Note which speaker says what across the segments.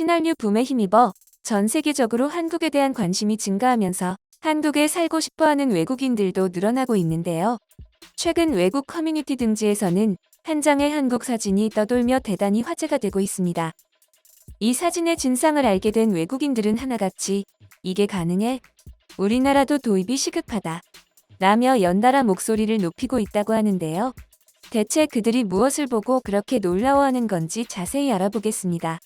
Speaker 1: 신한류 붐에 힘입어 전 세계적으로 한국에 대한 관심이 증가하면서 한국에 살고 싶어하는 외국인들도 늘어나고 있는데요. 최근 외국 커뮤니티 등지에서는 한 장의 한국 사진이 떠돌며 대단히 화제가 되고 있습니다. 이 사진의 진상을 알게 된 외국인들은 하나같이 이게 가능해? 우리나라도 도입이 시급하다. 라며 연달아 목소리를 높이고 있다고 하는데요. 대체 그들이 무엇을 보고 그렇게 놀라워하는 건지 자세히 알아보겠습니다.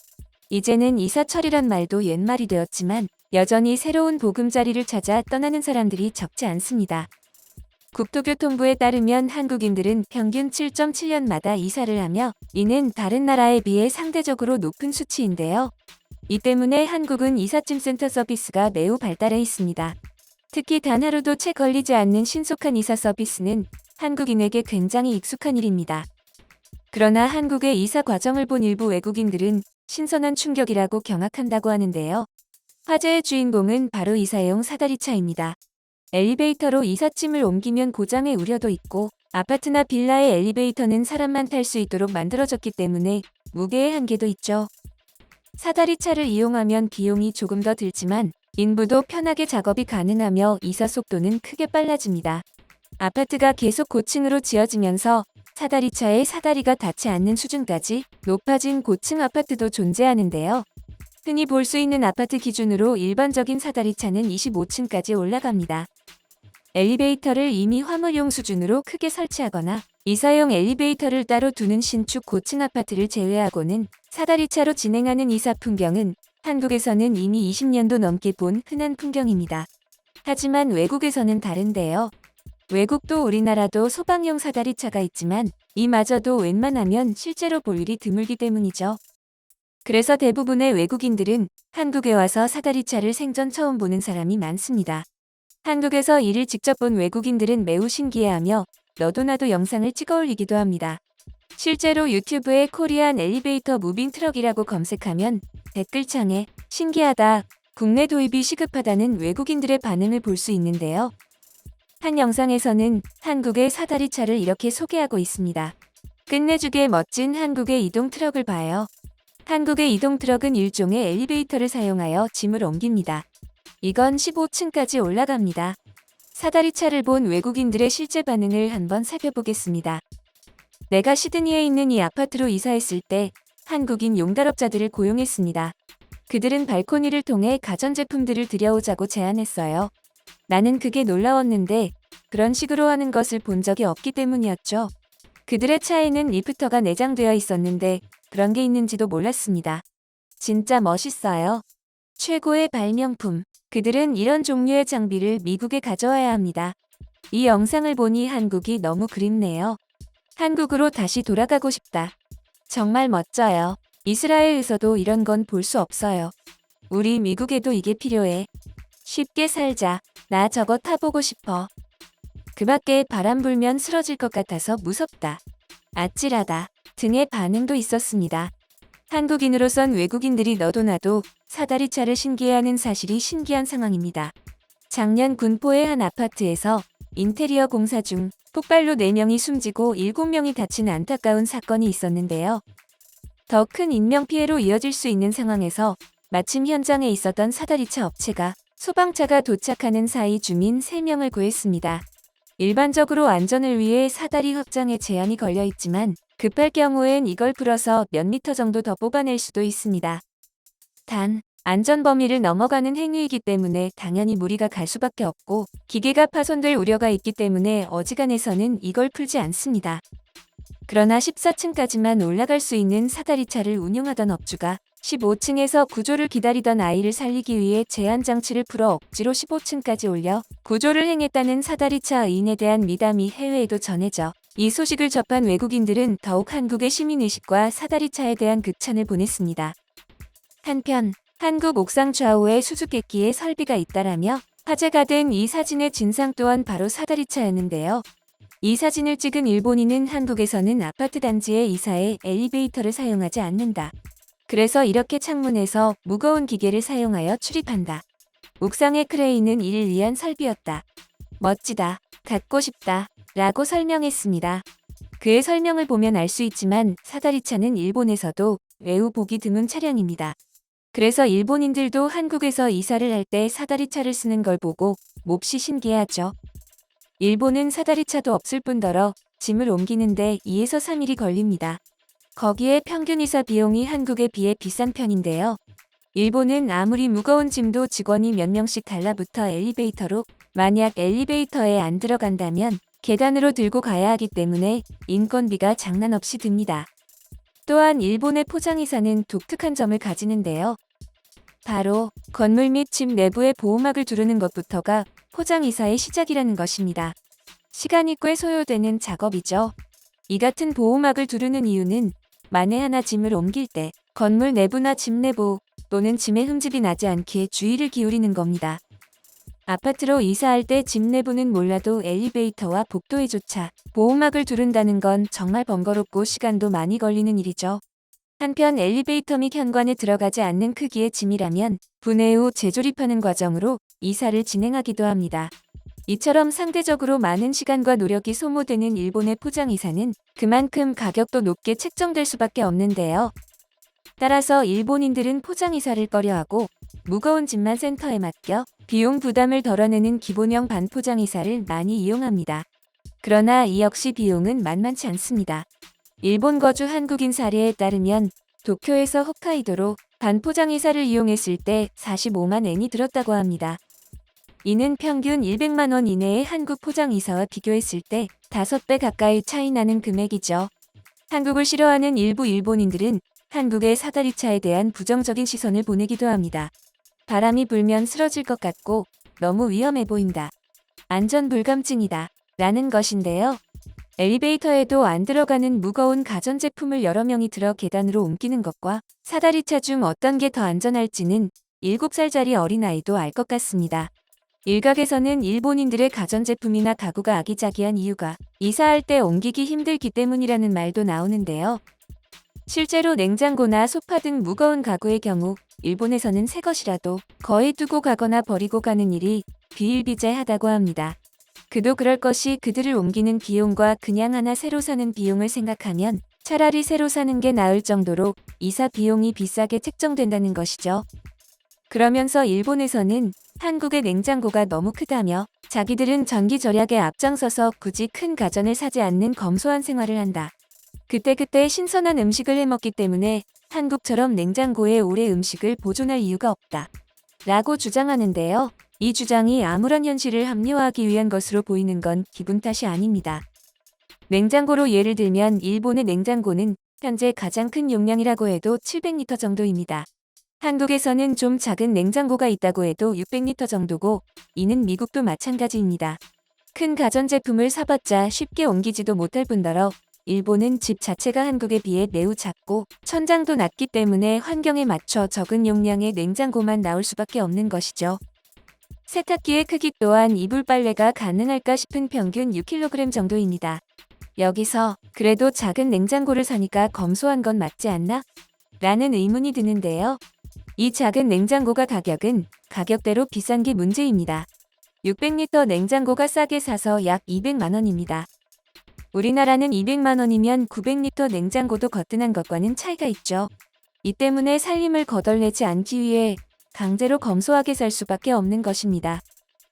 Speaker 1: 이제는 이사철이란 말도 옛말이 되었지만 여전히 새로운 보금자리를 찾아 떠나는 사람들이 적지 않습니다. 국토교통부에 따르면 한국인들은 평균 7.7년마다 이사를 하며 이는 다른 나라에 비해 상대적으로 높은 수치인데요. 이 때문에 한국은 이삿짐 센터 서비스가 매우 발달해 있습니다. 특히 단 하루도 채 걸리지 않는 신속한 이사 서비스는 한국인에게 굉장히 익숙한 일입니다. 그러나 한국의 이사 과정을 본 일부 외국인들은 신선한 충격이라고 경악한다고 하는데요. 화제의 주인공은 바로 이사용 사다리차입니다. 엘리베이터로 이삿짐을 옮기면 고장의 우려도 있고 아파트나 빌라의 엘리베이터는 사람만 탈 수 있도록 만들어졌기 때문에 무게의 한계도 있죠. 사다리차를 이용하면 비용이 조금 더 들지만 인부도 편하게 작업이 가능하며 이사 속도는 크게 빨라집니다. 아파트가 계속 고층으로 지어지면서 사다리차에 사다리가 닿지 않는 수준까지 높아진 고층 아파트도 존재하는데요. 흔히 볼 수 있는 아파트 기준으로 일반적인 사다리차는 25층까지 올라갑니다. 엘리베이터를 이미 화물용 수준으로 크게 설치하거나 이사용 엘리베이터를 따로 두는 신축 고층 아파트를 제외하고는 사다리차로 진행하는 이사 풍경은 한국에서는 이미 20년도 넘게 본 흔한 풍경입니다. 하지만 외국에서는 다른데요. 외국도 우리나라도 소방용 사다리차가 있지만 이마저도 웬만하면 실제로 볼 일이 드물기 때문이죠. 그래서 대부분의 외국인들은 한국에 와서 사다리차를 생전 처음 보는 사람이 많습니다. 한국에서 이를 직접 본 외국인들은 매우 신기해하며 너도 나도 영상을 찍어 올리기도 합니다. 실제로 유튜브에 코리안 엘리베이터 무빙 트럭이라고 검색하면 댓글창에 신기하다, 국내 도입이 시급하다는 외국인들의 반응을 볼 수 있는데요. 한 영상에서는 한국의 사다리차를 이렇게 소개하고 있습니다. 끝내주게 멋진 한국의 이동 트럭을 봐요. 한국의 이동 트럭은 일종의 엘리베이터를 사용하여 짐을 옮깁니다. 이건 15층까지 올라갑니다. 사다리차를 본 외국인들의 실제 반응을 한번 살펴보겠습니다. 내가 시드니에 있는 이 아파트로 이사했을 때 한국인 용달업자들을 고용했습니다. 그들은 발코니를 통해 가전제품들을 들여오자고 제안했어요. 나는 그게 놀라웠는데 그런 식으로 하는 것을 본 적이 없기 때문이었죠. 그들의 차에는 리프터가 내장되어 있었는데 그런 게 있는지도 몰랐습니다. 진짜 멋있어요. 최고의 발명품. 그들은 이런 종류의 장비를 미국에 가져와야 합니다. 이 영상을 보니 한국이 너무 그립네요. 한국으로 다시 돌아가고 싶다. 정말 멋져요. 이스라엘에서도 이런 건 볼 수 없어요. 우리 미국에도 이게 필요해. 쉽게 살자. 나 저거 타보고 싶어. 그 밖에 바람 불면 쓰러질 것 같아서 무섭다. 아찔하다. 등의 반응도 있었습니다. 한국인으로선 외국인들이 너도 나도 사다리차를 신기해하는 사실이 신기한 상황입니다. 작년 군포의 한 아파트에서 인테리어 공사 중 폭발로 4명이 숨지고 7명이 다친 안타까운 사건이 있었는데요. 더 큰 인명피해로 이어질 수 있는 상황에서 마침 현장에 있었던 사다리차 업체가 소방차가 도착하는 사이 주민 3명을 구했습니다. 일반적으로 안전을 위해 사다리 확장에 제한이 걸려 있지만 급할 경우엔 이걸 풀어서 몇 미터 정도 더 뽑아낼 수도 있습니다. 단, 안전 범위를 넘어가는 행위이기 때문에 당연히 무리가 갈 수밖에 없고 기계가 파손될 우려가 있기 때문에 어지간해서는 이걸 풀지 않습니다. 그러나 14층까지만 올라갈 수 있는 사다리차를 운영하던 업주가 15층에서 구조를 기다리던 아이를 살리기 위해 제한 장치를 풀어 억지로 15층까지 올려 구조를 행했다는 사다리차 의인에 대한 미담이 해외에도 전해져 이 소식을 접한 외국인들은 더욱 한국의 시민의식과 사다리차에 대한 극찬을 보냈습니다. 한편 한국 옥상 좌우에 수수께끼의 설비가 있다라며 화제가 된 이 사진의 진상 또한 바로 사다리차였는데요. 이 사진을 찍은 일본인은 한국에서는 아파트 단지의 이사에 엘리베이터를 사용하지 않는다. 그래서 이렇게 창문에서 무거운 기계를 사용하여 출입한다. 옥상의 크레인은 이를 위한 설비였다. 멋지다. 갖고 싶다. 라고 설명했습니다. 그의 설명을 보면 알 수 있지만 사다리차는 일본에서도 매우 보기 드문 차량입니다. 그래서 일본인들도 한국에서 이사를 할 때 사다리차를 쓰는 걸 보고 몹시 신기해하죠. 일본은 사다리차도 없을 뿐더러 짐을 옮기는데 2에서 3일이 걸립니다. 거기에 평균 이사 비용이 한국에 비해 비싼 편인데요. 일본은 아무리 무거운 짐도 직원이 몇 명씩 달라붙어 엘리베이터로 만약 엘리베이터에 안 들어간다면 계단으로 들고 가야 하기 때문에 인건비가 장난 없이 듭니다. 또한 일본의 포장이사는 독특한 점을 가지는데요. 바로 건물 및 집 내부에 보호막을 두르는 것부터가 포장이사의 시작이라는 것입니다. 시간이 꽤 소요되는 작업이죠. 이 같은 보호막을 두르는 이유는 만에 하나 짐을 옮길 때 건물 내부나 집 내부 또는 짐의 흠집이 나지 않기에 주의를 기울이는 겁니다. 아파트로 이사할 때 집 내부는 몰라도 엘리베이터와 복도에조차 보호막을 두른다는 건 정말 번거롭고 시간도 많이 걸리는 일이죠. 한편 엘리베이터 및 현관에 들어가지 않는 크기의 짐이라면 분해 후 재조립하는 과정으로 이사를 진행하기도 합니다. 이처럼 상대적으로 많은 시간과 노력이 소모되는 일본의 포장이사는 그만큼 가격도 높게 책정될 수밖에 없는데요. 따라서 일본인들은 포장이사를 꺼려하고 무거운 짐만 센터에 맡겨 비용 부담을 덜어내는 기본형 반포장이사를 많이 이용합니다. 그러나 이 역시 비용은 만만치 않습니다. 일본 거주 한국인 사례에 따르면 도쿄에서 홋카이도로 반포장이사를 이용했을 때 45만 엔이 들었다고 합니다. 이는 평균 100만 원 이내의 한국 포장 이사와 비교했을 때 5배 가까이 차이 나는 금액이죠. 한국을 싫어하는 일부 일본인들은 한국의 사다리차에 대한 부정적인 시선을 보내기도 합니다. 바람이 불면 쓰러질 것 같고 너무 위험해 보인다. 안전 불감증이다. 라는 것인데요. 엘리베이터에도 안 들어가는 무거운 가전제품을 여러 명이 들어 계단으로 옮기는 것과 사다리차 중 어떤 게 더 안전할지는 7살짜리 어린아이도 알 것 같습니다. 일각에서는 일본인들의 가전제품이나 가구가 아기자기한 이유가 이사할 때 옮기기 힘들기 때문이라는 말도 나오는데요. 실제로 냉장고나 소파 등 무거운 가구의 경우 일본에서는 새 것이라도 거의 두고 가거나 버리고 가는 일이 비일비재하다고 합니다. 그도 그럴 것이 그들을 옮기는 비용과 그냥 하나 새로 사는 비용을 생각하면 차라리 새로 사는 게 나을 정도로 이사 비용이 비싸게 책정된다는 것이죠. 그러면서 일본에서는 한국의 냉장고가 너무 크다며 자기들은 전기 절약에 앞장서서 굳이 큰 가전을 사지 않는 검소한 생활을 한다. 그때그때 신선한 음식을 해먹기 때문에 한국처럼 냉장고에 오래 음식을 보존할 이유가 없다. 라고 주장하는데요. 이 주장이 아무런 현실을 합리화하기 위한 것으로 보이는 건 기분 탓이 아닙니다. 냉장고로 예를 들면 일본의 냉장고는 현재 가장 큰 용량이라고 해도 700리터 정도입니다. 한국에서는 좀 작은 냉장고가 있다고 해도 600리터 정도고 이는 미국도 마찬가지입니다. 큰 가전제품을 사봤자 쉽게 옮기지도 못할 뿐더러 일본은 집 자체가 한국에 비해 매우 작고 천장도 낮기 때문에 환경에 맞춰 적은 용량의 냉장고만 나올 수밖에 없는 것이죠. 세탁기의 크기 또한 이불 빨래가 가능할까 싶은 평균 6kg 정도입니다. 여기서 그래도 작은 냉장고를 사니까 검소한 건 맞지 않나? 라는 의문이 드는데요. 이 작은 냉장고가 가격은 가격대로 비싼 게 문제입니다. 600리터 냉장고가 싸게 사서 약 200만 원입니다. 우리나라는 200만 원이면 900리터 냉장고도 거뜬한 것과는 차이가 있죠. 이 때문에 살림을 거덜내지 않기 위해 강제로 검소하게 살 수밖에 없는 것입니다.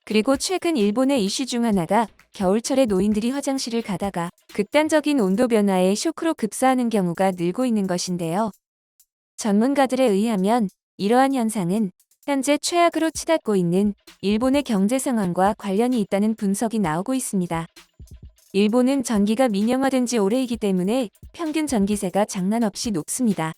Speaker 1: 그리고 최근 일본의 이슈 중 하나가 겨울철에 노인들이 화장실을 가다가 극단적인 온도 변화에 쇼크로 급사하는 경우가 늘고 있는 것인데요. 전문가들에 의하면 이러한 현상은 현재 최악으로 치닫고 있는 일본의 경제 상황과 관련이 있다는 분석이 나오고 있습니다. 일본은 전기가 민영화된 지 오래이기 때문에 평균 전기세가 장난 없이 높습니다.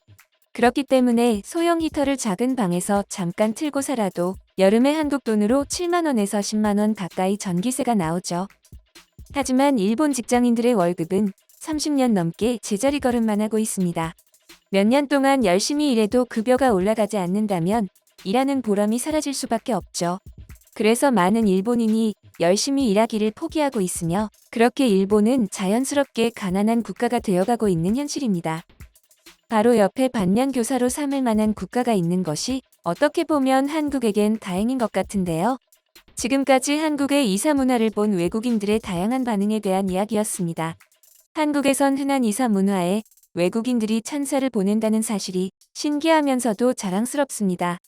Speaker 1: 그렇기 때문에 소형 히터를 작은 방에서 잠깐 틀고 살아도 여름에 한국 돈으로 7만원에서 10만원 가까이 전기세가 나오죠. 하지만 일본 직장인들의 월급은 30년 넘게 제자리 걸음만 하고 있습니다. 몇 년 동안 열심히 일해도 급여가 올라가지 않는다면 일하는 보람이 사라질 수밖에 없죠. 그래서 많은 일본인이 열심히 일하기를 포기하고 있으며 그렇게 일본은 자연스럽게 가난한 국가가 되어가고 있는 현실입니다. 바로 옆에 반면 교사로 삼을 만한 국가가 있는 것이 어떻게 보면 한국에겐 다행인 것 같은데요. 지금까지 한국의 이사 문화를 본 외국인들의 다양한 반응에 대한 이야기였습니다. 한국에선 흔한 이사 문화에 외국인들이 찬사를 보낸다는 사실이 신기하면서도 자랑스럽습니다.